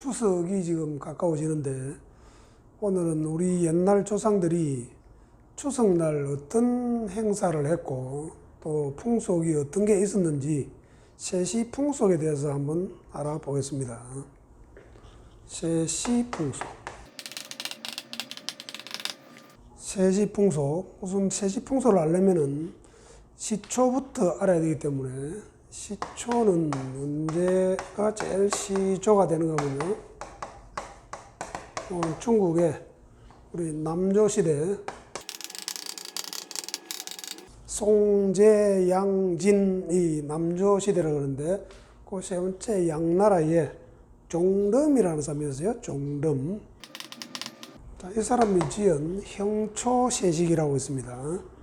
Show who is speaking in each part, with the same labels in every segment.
Speaker 1: 추석이 지금 가까워지는데 오늘은 우리 옛날 조상들이 추석날 어떤 행사를 했고 또 풍속이 어떤 게 있었는지 세시 풍속에 대해서 한번 알아보겠습니다. 세시 풍속. 세시 풍속. 우선 세시 풍속을 알려면은 시초부터 알아야 되기 때문에 시초는 언제가 제일 시조가 하면요. 오늘 중국의 우리 남조 시대 송제양진이 남조 시대라 그러는데 그 세 번째 양나라에 종름이라는 사람이 있어요. 종름. 자, 이 사람이 지은 형초세식이라고 있습니다.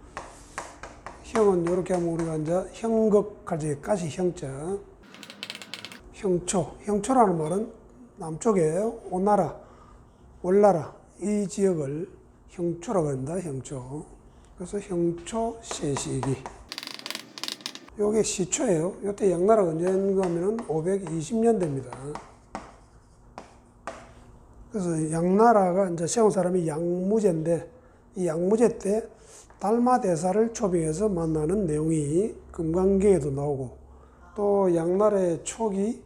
Speaker 1: 형은 이렇게 하면 우리가 이제 형극할 때까지 형자. 형초. 형초라는 말은 남쪽에 오나라, 월나라 이 지역을 형초라고 합니다. 형초. 그래서 형초 세시기. 요게 시초예요. 요때 양나라가 언제인가 하면은 520년대입니다. 그래서 양나라가 이제 세운 사람이 양무제인데 이 양무제 때 달마 대사를 초빙해서 만나는 내용이 금강경에도 나오고 또 양나라의 초기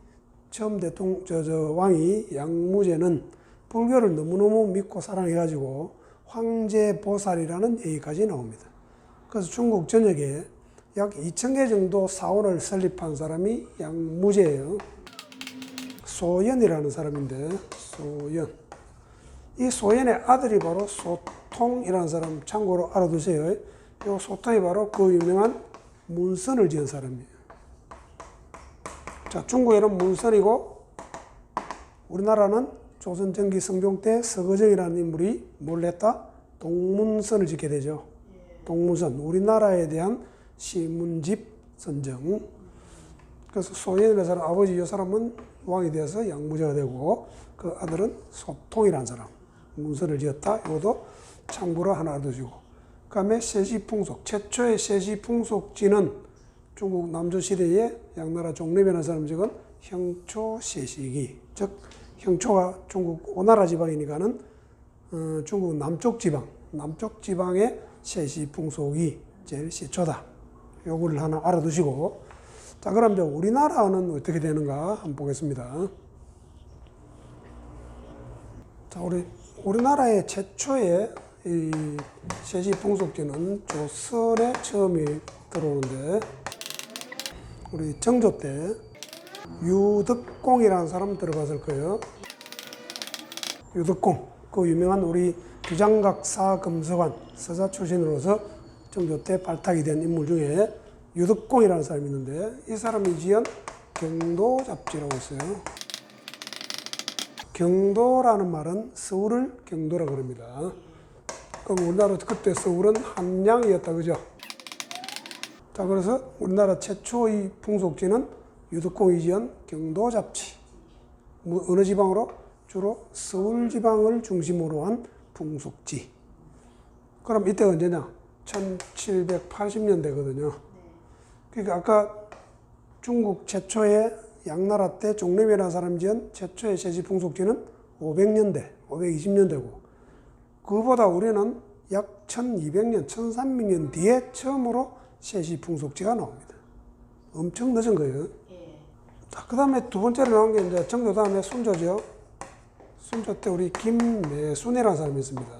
Speaker 1: 처음 대통령 저, 저 왕이 양무제는 불교를 너무너무 믿고 사랑해가지고 황제보살이라는 얘기까지 나옵니다. 그래서 중국 전역에 약 2,000개 정도 사원을 설립한 사람이 양무제예요. 소연이라는 사람인데 소연. 이 소연의 아들이 바로 소 통이라는 사람 참고로 알아두세요. 이 소통이 바로 그 유명한 문선을 지은 사람이에요. 자, 중국에는 문선이고 우리나라는 조선 전기 성종 때 서거정이라는 인물이 뭘 했다? 동문선을 짓게 되죠. 동문선. 우리나라에 대한 시문집 선정. 그래서 소연이라는 사람, 아버지 이 사람은 왕이 되어서 양무제가 되고 그 아들은 소통이라는 사람. 문서를 지었다. 이것도 참고로 하나 알아두시고. 그 다음에 세시풍속. 최초의 세시풍속지는 중국 남조시대에 양나라 종래변한 사람 적은 형초세시기. 즉, 형초가 중국 오나라 지방이니까는 어, 중국 남쪽 지방, 남쪽 지방의 세시풍속이 제일 시초다. 요거를 하나 알아두시고. 자, 그럼 이제 우리나라는 어떻게 되는가 한번 보겠습니다. 자, 우리 우리나라의 최초의 이 세시 풍속지는 조선에 처음이 들어오는데 우리 정조 때 유덕공이라는 사람 들어봤을 거예요. 유덕공, 그 유명한 우리 규장각사 검서관 서사 출신으로서 정조 때 발탁이 된 인물 중에 유덕공이라는 사람이 있는데 이 사람이 지은 경도 잡지라고 있어요. 경도라는 말은 서울을 경도라 그럽니다. 그럼 우리나라 그때 서울은 한양이었다 그죠? 자 그래서 우리나라 최초의 풍속지는 유덕공이 지은 경도 잡지. 뭐 어느 지방으로? 주로 서울 지방을 중심으로 한 풍속지. 그럼 이때가 언제냐? 1780년대거든요. 그러니까 아까 중국 최초의 양나라 때 종래이라는 사람 지은 최초의 세시 풍속지는 500년대, 520년대고 그보다 우리는 약 1200년, 1300년 뒤에 처음으로 세시 풍속지가 나옵니다. 엄청 늦은 거예요. 자, 그 다음에 두 번째로 나온 게 이제 정조 다음에 순조죠. 순조 때 우리 김매순이라는 사람이 있습니다.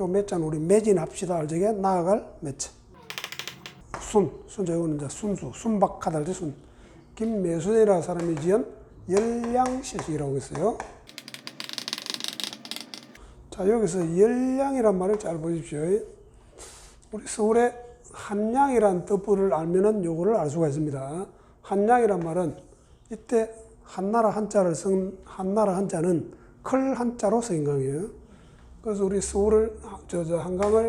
Speaker 1: 요 매자는 우리 매진합시다 알적에 나아갈 매자. 순, 순자 이거는 이제 순수, 순박하다 할 때 순. 김매순이라는 사람이 지은 열량시식이라고 있어요. 자, 여기서 열량이란 말을 잘 보십시오. 우리 서울에 한양이란 뜻을 알면은 요거를 알 수가 있습니다. 한양이란 말은 이때 한나라 한자를 쓴 한나라 한자는 클 한자로 쓰인 강이에요. 그래서 우리 서울을 저, 저 한강을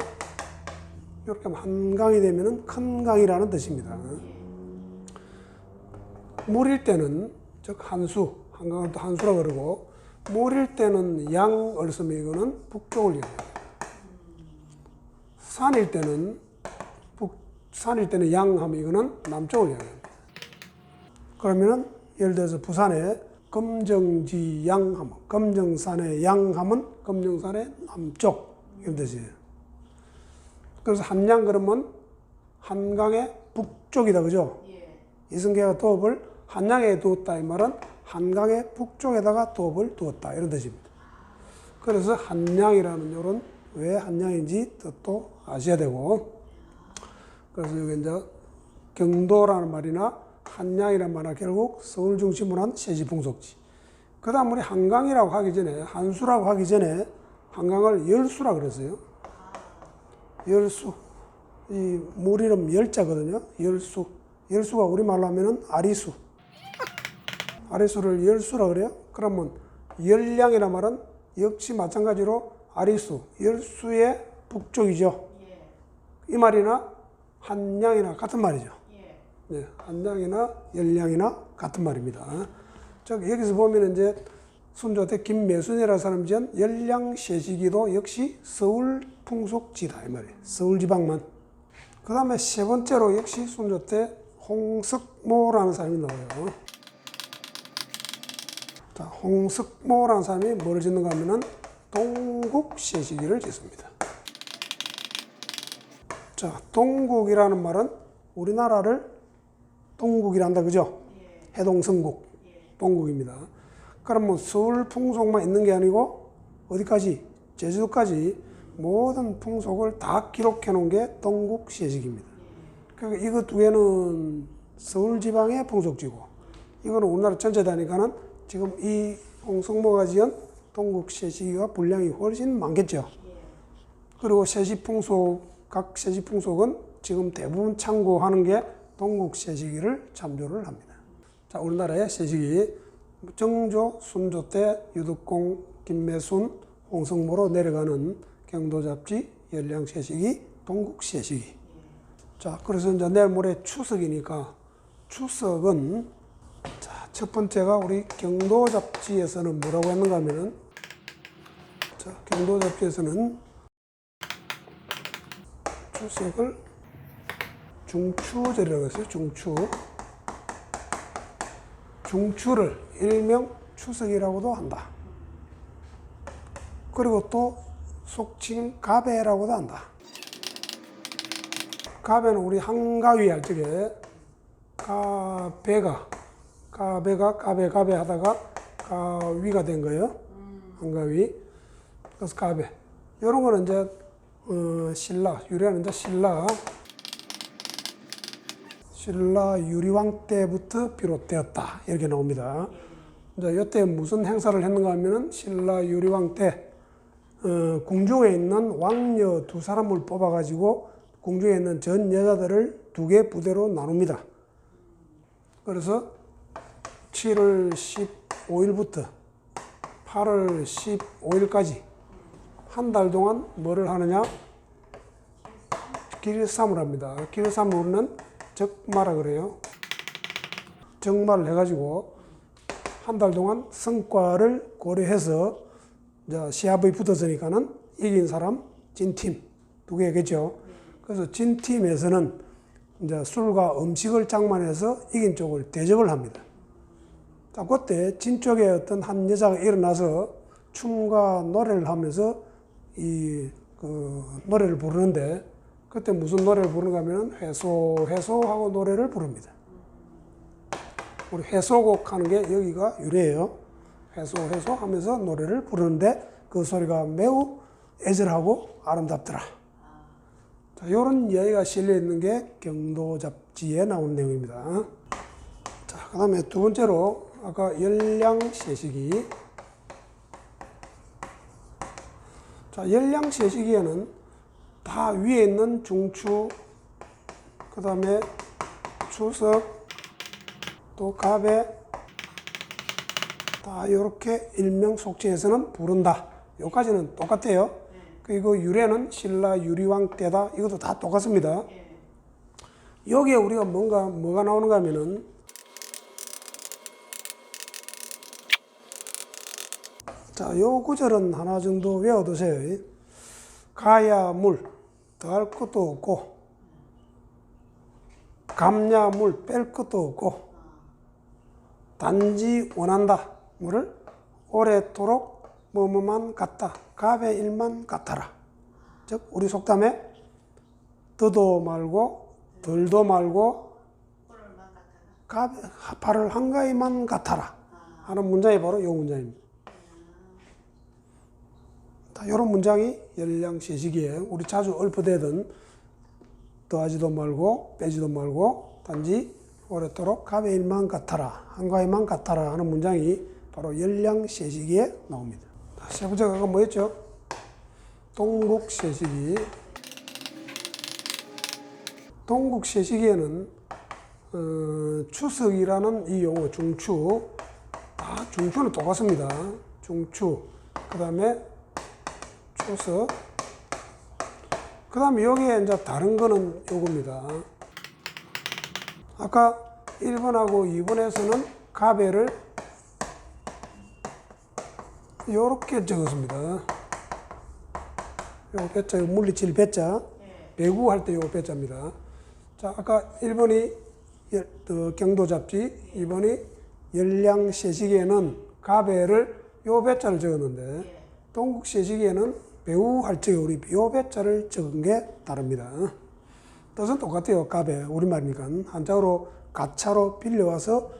Speaker 1: 이렇게 한강이 되면은 큰 강이라는 뜻입니다. 물일 때는 즉 한수, 한강을 또 한수라 그러고 물일 때는 양을 쓰면 이거는 북쪽을 얘기해요. 산일 때는 북 산일 때는 양 하면 이거는 남쪽을 얘기합니다. 그러면은 예를 들어서 부산에 검정지 양하면 검정산의 양하면 검정산의 남쪽 이런 뜻이에요. 그래서 한양 그러면 한강의 북쪽이다 그죠?
Speaker 2: 예.
Speaker 1: 이승계가 도읍을 한양에 두었다 이 말은 한강의 북쪽에다가 도읍을 두었다 이런 뜻입니다. 그래서 한양이라는 요런 왜 한양인지 뜻도 아셔야 되고 그래서 여기 이제 경도라는 말이나 한양이라는 말은 결국 서울 중심으로 한 세지풍속지. 그 다음 우리 한강이라고 하기 전에 한수라고 하기 전에 한강을 열수라 그랬어요. 열수. 이 물 이름 열자거든요. 열수. 열수가 우리말로 하면은 아리수. 아리수를 열수라 그래요. 그러면 열량이란 말은 역시 마찬가지로 아리수, 열수의 북쪽이죠.
Speaker 2: 예.
Speaker 1: 이 말이나 한양이나 같은 말이죠.
Speaker 2: 예.
Speaker 1: 네, 한양이나 열량이나 같은 말입니다. 저 여기서 보면 이제 순조대 김매순이라는 사람 지은 열량 세시기도 역시 서울 풍속지다 이 말이에요. 서울 지방만. 그 다음에 세 번째로 역시 순조대 홍석모라는 사람이 나와요. 자, 홍석모라는 사람이 뭘 짓는가 하면은 동국 세시기를 짓습니다. 자, 동국이라는 말은 우리나라를 동국이란다, 그죠? 해동성국, 동국입니다. 그러면 서울 풍속만 있는 게 아니고 어디까지? 제주도까지 모든 풍속을 다 기록해 놓은 게 동국 세식입니다. 그러니까 이거 두 개는 서울 지방의 풍속지고 이거는 우리나라 전체 다니까는 지금 이 홍성모가 지은 동국 세식이가 분량이 훨씬 많겠죠. 그리고 세시풍속 각 세시풍속은 지금 대부분 참고하는 게 동국 세시기를 참조를 합니다. 자, 우리나라의 세시기 정조, 순조 때 유득공, 김매순, 홍성모로 내려가는 경도 잡지, 열량 세시기, 동국 세시기. 자, 그래서 이제 내일 모레 추석이니까 추석은 자, 첫 번째가 우리 경도 잡지에서는 뭐라고 했는가 하면은 자, 경도 잡지에서는 추석을 중추절이라고 했어요. 중추. 중추를 일명 추석이라고도 한다. 그리고 또 속칭 가배라고도 한다. 가배는 우리 한가위 할 적에 가배가 가배가 가배 가배 하다가 가위가 된 거예요. 한가위. 그래서 가배. 이런 거는 이제 어, 신라 유래하는 이제 신라 신라 유리왕 때부터 비롯되었다 이렇게 나옵니다. 이제 이때 무슨 행사를 했는가 하면은 신라 유리왕 때 어, 궁중에 있는 왕녀 두 사람을 뽑아가지고 궁중에 있는 전 여자들을 두 개 부대로 나눕니다. 그래서 7월 15일부터 8월 15일까지 한 달 동안 뭐를 하느냐? 길쌈을 합니다. 길쌈을 우리는 적마라 그래요. 적마를 해가지고 한 달 동안 성과를 고려해서 시합이 붙었으니까는 이긴 사람 진팀 두 개겠죠. 그래서 진 팀에서는 이제 술과 음식을 장만해서 이긴 쪽을 대접을 합니다. 자, 그때 진 쪽에 어떤 한 여자가 일어나서 춤과 노래를 하면서 이 그 노래를 부르는데 그때 무슨 노래를 부르는가 하면 회소 회소 하고 노래를 부릅니다. 우리 회소곡 하는 게 여기가 유래예요. 회소 회소 하면서 노래를 부르는데 그 소리가 매우 애절하고 아름답더라. 자, 이런 이야기가 실려 있는 게 경도 잡지에 나온 내용입니다. 자, 그 다음에 두 번째로 아까 열량 세시기. 자, 열량 세시기에는 다 위에 있는 중추, 그 다음에 추석, 또 가배, 다 이렇게 일명 속지에서는 부른다. 여기까지는 똑같아요. 그리고 유래는 신라 유리왕 때다. 이것도 다 똑같습니다. 여기에 우리가 뭔가 뭐가 나오는가 하면은 자, 요 구절은 하나 정도 외워두세요. 가야 물, 더할 것도 없고, 감야 물, 뺄 것도 없고, 단지 원한다. 뭐를 오래도록 뭐뭐만 같다. 갑의 일만 같아라. 즉 우리 속담에 더도 말고 덜도 말고 갑 발을 한가위만 같아라 하는 문장이 바로 이 문장입니다. 이런 문장이 열량시시기에 우리 자주 읊어대던 더하지도 말고 빼지도 말고 단지 오랫도록 갑의 일만 같아라 한가위만 같아라 하는 문장이 바로 열량시시기에 나옵니다. 자, 세 번째가 뭐였죠? 동국시시기 동국시시기에는 어, 추석이라는 이 용어 중추 아 중추는 똑같습니다. 중추 그 다음에 추석 그 다음에 여기에 이제 다른 거는 요겁니다. 아까 1번하고 2번에서는 가배를 요렇게 적었습니다. 요 배자, 요 물리칠 배자, 배구 할 때 요 배자입니다. 자, 아까 1번이 열- 어, 경도 잡지, 2번이 열량 세시기에는 가배를 요 배자를 적었는데, 동국 세시기에는 배우 할 적에 우리 요 배자를 적은 게 다릅니다. 뜻은 똑같아요. 가배 우리말이니까 한자로 가차로 빌려와서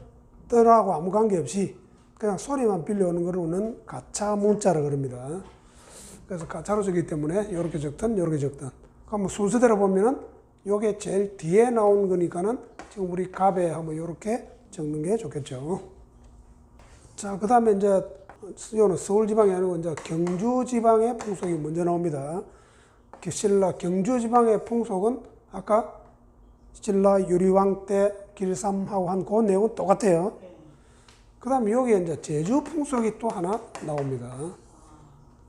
Speaker 1: 뜻하고 아무 관계없이 그냥 소리만 빌려오는 거로는 가차 문자라 그럽니다. 그래서 가차로 적기 때문에 이렇게 적든 이렇게 적든 그럼 뭐 순서대로 보면은 요게 제일 뒤에 나온 거니까는 지금 우리 가배 한번 이렇게 적는 게 좋겠죠. 자, 그 다음에 이제 요는 서울 지방이 아니고 이제 경주 지방의 풍속이 먼저 나옵니다. 그 신라 경주 지방의 풍속은 아까 신라 유리왕 때 길삼하고 한 그 내용은 똑같아요. 그 다음에 여기에 이제 제주 풍속이 또 하나 나옵니다.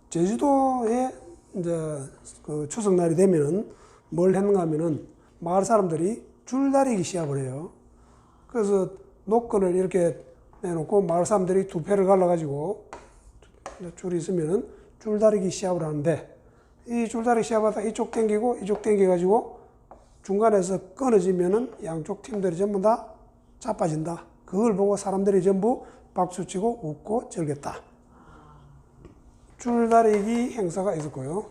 Speaker 1: 제주도에 이제 그 추석날이 되면은 뭘 했는가 하면은 마을 사람들이 줄다리기 시합을 해요. 그래서 노끈을 이렇게 내놓고 마을 사람들이 두 패를 갈라가지고 줄이 있으면은 줄다리기 시합을 하는데 이 줄다리기 시합하다 이쪽 당기고 이쪽 당겨가지고 중간에서 끊어지면은 양쪽 팀들이 전부 다 자빠진다. 그걸 보고 사람들이 전부 박수치고 웃고 즐겼다. 줄다리기 행사가 있었고요.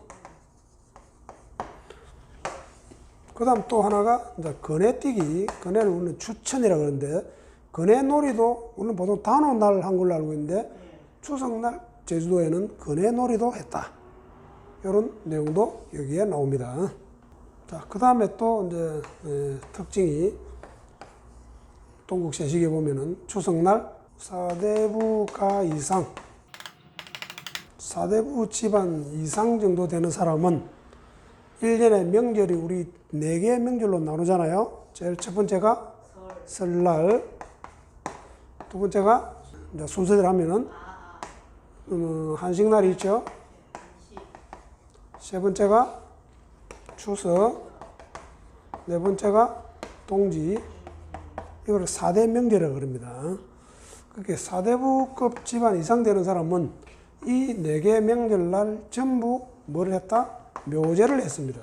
Speaker 1: 그 다음 또 하나가 이제 거네뛰기. 거네를 우리는 추천이라 그러는데, 거네놀이도 우리는 보통 단오날 한 걸로 알고 있는데, 추석날 제주도에는 거네놀이도 했다. 이런 내용도 여기에 나옵니다. 자, 그 다음에 또 이제 에, 특징이 동국세식에 보면은 추석날 사대부가 이상, 사대부 집안 이상 정도 되는 사람은 1년의 명절이 우리 네 개의 명절로 나누잖아요. 제일 첫 번째가 설날, 두 번째가 이제 순서대로 하면은 음, 한식날이 있죠. 세 번째가 추석, 네 번째가 동지, 이걸 4대 명제라고 그럽니다. 그렇게 4대부급 집안 이상 되는 사람은 이 네 개 명절날 전부 뭘 했다? 묘제를 했습니다.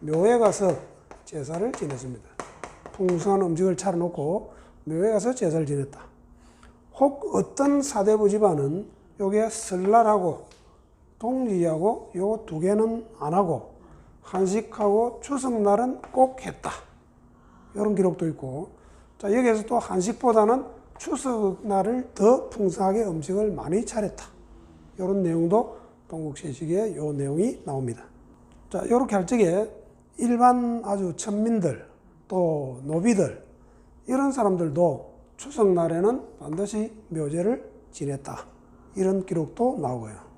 Speaker 1: 묘에 가서 제사를 지냈습니다. 풍성한 음식을 차려놓고 묘에 가서 제사를 지냈다. 혹 어떤 사대부 집안은 요게 설날하고 동지하고 요 두 개는 안 하고 한식하고 추석날은 꼭 했다. 이런 기록도 있고 자 여기에서 또 한식보다는 추석날을 더 풍성하게 음식을 많이 차렸다. 이런 내용도 동국시식에 요 내용이 나옵니다. 자 이렇게 할 적에 일반 아주 천민들 또 노비들 이런 사람들도 추석날에는 반드시 묘제를 지냈다. 이런 기록도 나오고요.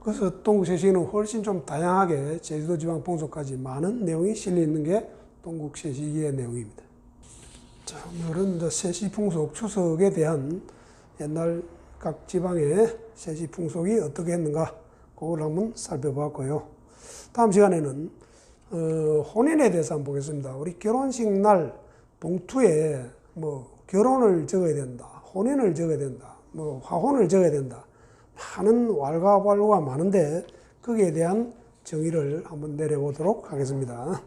Speaker 1: 그래서 동국세식에는 훨씬 좀 다양하게 제주도 지방 풍속까지 많은 내용이 실려 있는 게 동국세식의 내용입니다. 자, 오늘은 이제 세시 풍속 추석에 대한 옛날 각 지방의 세시 풍속이 어떻게 했는가 그걸 한번 살펴봤고요. 다음 시간에는 어, 혼인에 대해서 한번 보겠습니다. 우리 결혼식 날 봉투에 뭐 결혼을 적어야 된다, 혼인을 적어야 된다, 뭐 화혼을 적어야 된다. 많은 왈가왈부가 많은데 거기에 대한 정의를 한번 내려보도록 하겠습니다.